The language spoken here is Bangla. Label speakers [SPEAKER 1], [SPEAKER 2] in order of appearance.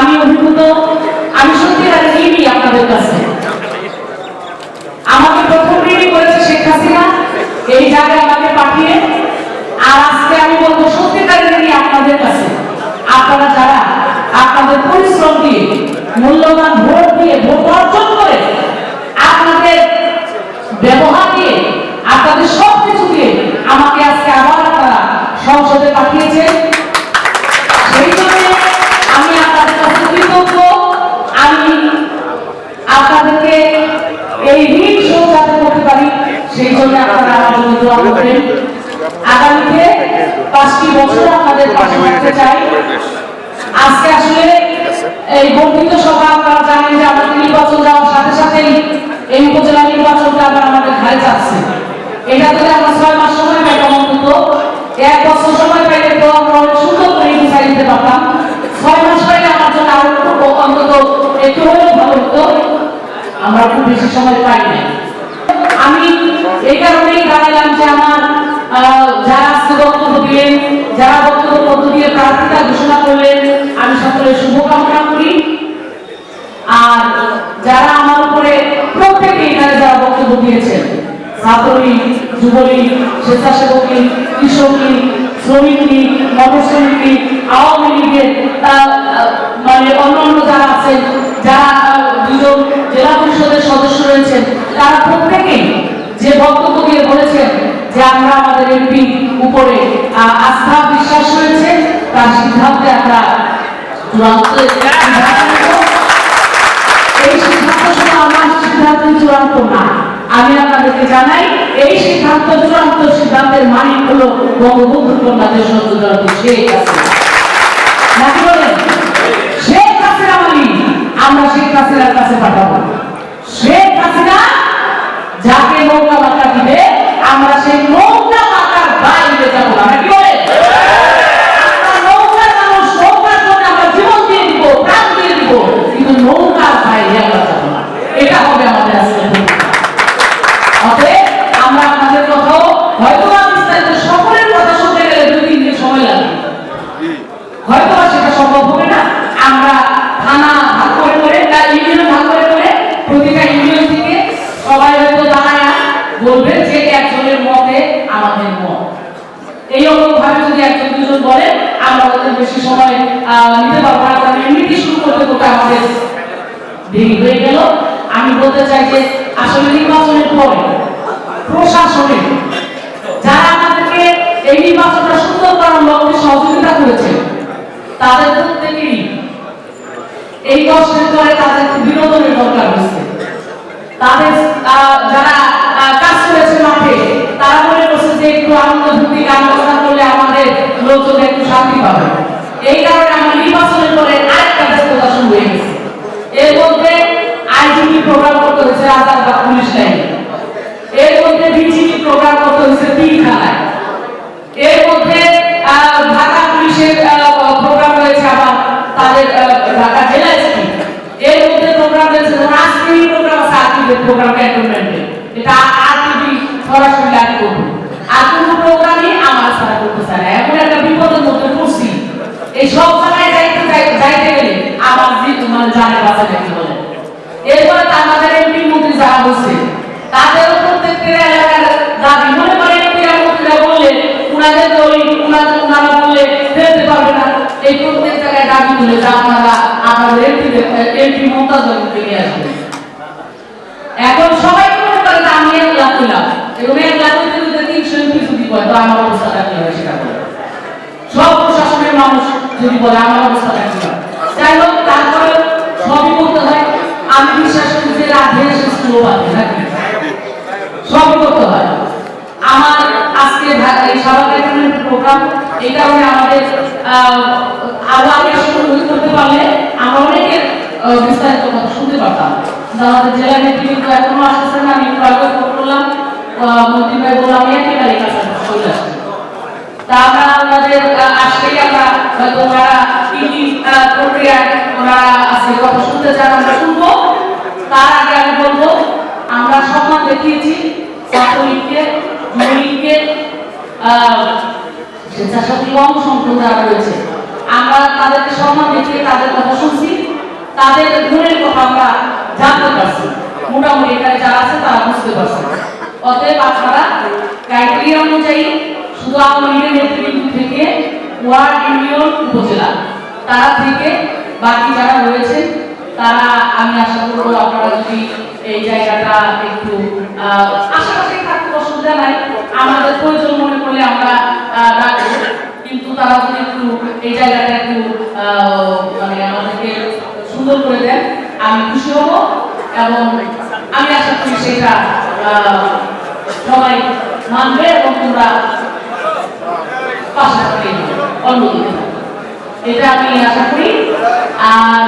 [SPEAKER 1] আমি অভিভূত, আমি সত্যি ঋণী আপনাদের কাছে। আমাকে প্রথম ঋণী করেছে শেখ হাসিনা, এই জায়গায় আমাকে পাঠিয়ে। আর আজকে আমি বলব সত্যিকারে ঋণী আপনাদের কাছে। আপনারা যারা আপনাদের পরিশ্রম দিয়ে, মূল্যবান ভোট দিয়ে, ভোট জন্য আগামীতে পাঁচটি বছর আপনাদের পাশে থাকতে চাই। আজকে আসলে এই বর্ধিত সভা আপনারা জানেন যে আমাদের নির্বাচন যাওয়ার সাথে সাথেই এই উপজেলা নির্বাচনটা আবার আমাদের ঘাড়ে যাচ্ছে এটা যদি আমরা ছয় মাস সময় পাইতাম অন্তত এক বছর সময় পাইলে তো আমরা অনেক সুন্দর করে গুছাই দিতে পারতাম। ছয় মাস পাইলে আমার জন্য আরও অন্তত একটু হলেও ভালো হতো। আমরা খুব বেশি সময় পাই না আমি এই কারণেই দাঁড়ালাম যে আমার যারা আজকে বক্তব্য দিলেন, যারা বক্তব্য পদ্ধতি দিয়ে প্রার্থিতা ঘোষণা করলেন, আমি সকলের শুভকামনা করি। আর যারা আমার উপরে প্রত্যেকে এখানে যারা বক্তব্য দিয়েছেন, ছাত্রলীগ, যুবলীগ, স্বেচ্ছাসেবক লীগ লীগ শ্রমিক লীগ মটরশ্রমিক লীগ আওয়ামী লীগের মানে অন্যান্য যারা আছেন, যারা দুজন জেলা পরিষদের সদস্য রয়েছেন, তারা প্রত্যেকেই যে বক্তব্য দিয়ে বলেছেন যে আমরা আমাদের এমপি উপরে আস্থা বিশ্বাস রয়েছে, তার সিদ্ধান্তে আমরা। এই সিদ্ধান্ত শুধু আমার সিদ্ধান্ত চূড়ান্ত না, আমি আপনাদেরকে জানাই, এই সিদ্ধান্ত চূড়ান্ত সিদ্ধান্তের মালিক হলো বঙ্গবন্ধুর কন্যা দেশবন্ধু জয়ন্তী শেখ নাকি বলেন? শেখ হাসিনা মালিক, আমরা শেখ হাসিনার কাছে পাঠাবো। শেখ হাসিনা যাকে নৌকা মাথা দিবে আমরা সেই নৌকা মাথার বাইরে যাব না নাকি বলেন আমরা নৌকার মানুষ, নৌকার জন্য আমরা জীবন দিয়ে দিব, প্রাণ দিয়ে দিব, কিন্তু নৌকার বাইরে আমরা যাব না। এটা হবে আমাদের আজকের ভূমিকা। অতএব আমরা আপনাদের কথাও হয়তো বা বিস্তারিত সকলের কথা শুনতে গেলে দুই তিন দিন সময় লাগবে হয়তো বা সেটা সম্ভব হবে না আমরা থানা ভাগ করে করে তার ইউনিয়ন ভাগ করে করে প্রতিটা ইউনিয়ন থেকে সবাই হয়তো দাঁড়ায় বলবেন যে একজনের মতে আমাদের মত এইরকম ভাবে যদি বলে আমরা ওদের বেশি সময় নিতে পারব না। কারণ এমনিতে শুরু করতে করতে আমাদের দেরি হয়ে গেল। আমি বলতে চাই যে, আসলে নির্বাচনের পরে প্রশাসনের যারা আমাদেরকে এই নির্বাচনটা সুন্দর করার লক্ষ্যে সহযোগিতা করেছে, তাদের প্রত্যেকেরই এই কষ্টের পরে তাদের বিনোদনের দরকার হচ্ছে তাদের যারা কাজ করেছে মাঠে, তারা মনে করছে যে একটু আনন্দ ভক্তি গান বাজনা করলে আমাদের লোকজন একটু শান্তি পাবে। এই কারণে আমার নির্বাচনের পরে আরেকটা ব্যস্ততা শুরু হয়ে গেছে। এর মধ্যে আইজিপি প্রোগ্রাম করতে হয়েছে রাজারবাগ পুলিশ লাইনে। এর মধ্যে বিজিবি প্রোগ্রাম করতে হয়েছে পিলখানায় এর মধ্যে ঢাকা পুলিশের প্রোগ্রাম রয়েছে আবার তাদের ঢাকা জেলা এসপি। এর মধ্যে প্রোগ্রাম রয়েছে আজকে প্রোগ্রাম আছে আর্টিভি প্রোগ্রাম ক্যান্টনমেন্টে। এটা আর্টিভি সরাসরি লাইভ করব। আর কোনো প্রোগ্রামই আমার সারা করতে চায় না এমন একটা বিপদের মধ্যে পড়ছি এই সব জায়গায় যাইতে যাই- যাইতে গেলে আমার মানে জানে বাঁচা দেখতে বলে। এরপরে আমাদের এমপি মন্ত্রী যারা হচ্ছে তাদেরও প্রত্যেকের এলাকার দাবি। মনে করে এমপি মন্ত্রীরা বললে, উনাদের তো ওই উনাদের উনারা বললে ফেলতে পারবে না। এই প্রত্যেক জায়গায় দাবি তুলে যে আপনারা আপনাদের এমপি এমপি মমতাজ নিয়ে আসবেন এখন সবাই মনে করে যে আমি এক লাখ হইলাম এবং এক লাখ হইতে তিনশো এমপি যদি হয় তো আমার অবস্থাটা কি হবে সেটা বলে সব প্রশাসনের মানুষ যদি বলে, আমার অবস্থাটা কি হবে যাই হোক, তারপরে সবই করতে হয়। আমি বিশ্বাস করি যে রাধে এসে হয়। আমার আজকে এই প্রোগ্রাম এই কারণে আমাদের আরও আগে শুরু করতে পারলে আমরা অনেকের বিস্তারিত কথা শুনতে পারতাম। আমাদের জেলা নেতৃত্ব এখনও না, আমি একটু ফোন করলাম। মন্ত্রী ভাই বললাম একেবারে তা আমরা আমাদের হয়তো কি আহ, প্রক্রিয়ায় ওনারা আছে কথা শুনতে চান আমরা শুনব। তার আগে আমি বলব আমরা সম্মান দেখিয়েছি ছাত্রলীগকে যুবলীগকে আহ, স্বেচ্ছাসেবী অংশগ্রহণ যারা রয়েছে। আমরা তাদেরকে সম্মান দেখিয়ে তাদের কথা শুনছি। তাদের গুণের কথা আমরা জানতে পারছি। মোটামুটি এখানে যারা আছে তারা বুঝতে পারছে। অতএব আপনারা ক্রাইটেরিয়া অনুযায়ী শুধু আওয়ামী লীগের থেকে ওয়ার্ড ইউনিয়ন উপজেলা। তারা থেকে বাকি যারা রয়েছেন তারা আমি আশা করব আপনারা যদি এই জায়গাটা একটু আশেপাশে থাকতে অসুবিধা নাই। আমাদের প্রয়োজন মনে করলে আমরা রাখব। কিন্তু তারা যদি একটু এই জায়গাটা একটু মানে আমাদেরকে সুন্দর করে দেন, আমি খুশি হব এবং আমি আশা করি সেটা সবাই মানবে এবং তোমরা থাকবে এটা আমি আশা করি। আর